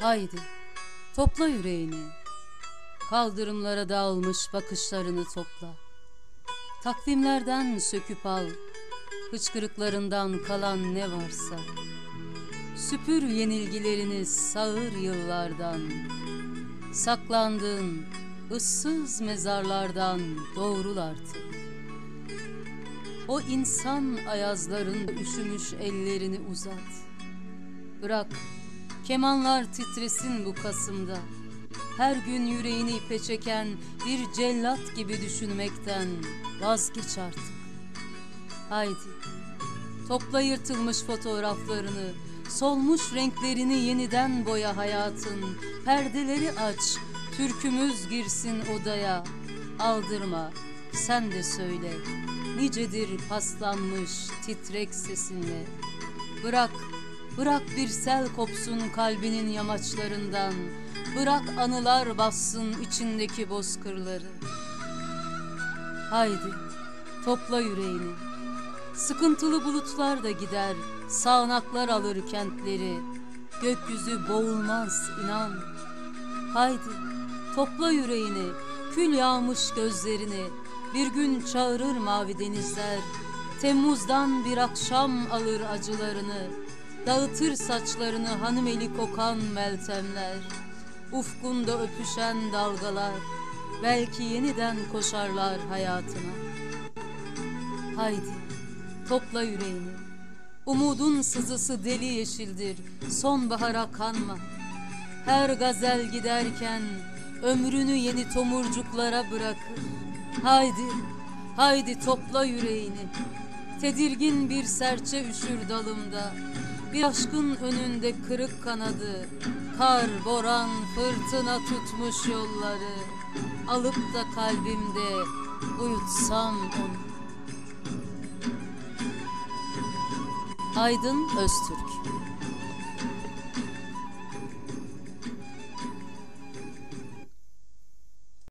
Haydi topla yüreğini. Kaldırımlara dağılmış bakışlarını topla. Takvimlerden söküp al. Hıçkırıklarından kalan ne varsa. Süpür yenilgilerini sağır yıllardan. Saklandığın ıssız mezarlardan doğrul artık. O insan ayazların üşümüş ellerini uzat. Bırak kemanlar titresin bu Kasım'da. Her gün yüreğini ipe çeken bir cellat gibi düşünmekten vazgeç artık. Haydi topla yırtılmış fotoğraflarını, solmuş renklerini yeniden boya hayatın. Perdeleri aç, türkümüz girsin odaya. Aldırma, sen de söyle. Nicedir paslanmış titrek sesinle. Bırak, bırak bir sel kopsun kalbinin yamaçlarından. Bırak anılar bassın içindeki bozkırları. Haydi, topla yüreğini. Sıkıntılı bulutlar da gider, sağanaklar alır kentleri. Gökyüzü boğulmaz inan. Haydi, topla yüreğini, kül yağmış gözlerini. Bir gün çağırır mavi denizler. Temmuz'dan bir akşam alır acılarını. Dağıtır saçlarını hanımeli kokan meltemler. Ufkunda öpüşen dalgalar. Belki yeniden koşarlar hayatına. Haydi topla yüreğini. Umudun sızısı deli yeşildir. Sonbahara kanma. Her gazel giderken ömrünü yeni tomurcuklara bırakır. Haydi, haydi topla yüreğini. Tedirgin bir serçe üşür dalımda. Bir aşkın önünde kırık kanadı. Kar, boran, fırtına tutmuş yolları. Alıp da kalbimde uyutsam onu. Aydın Öztürk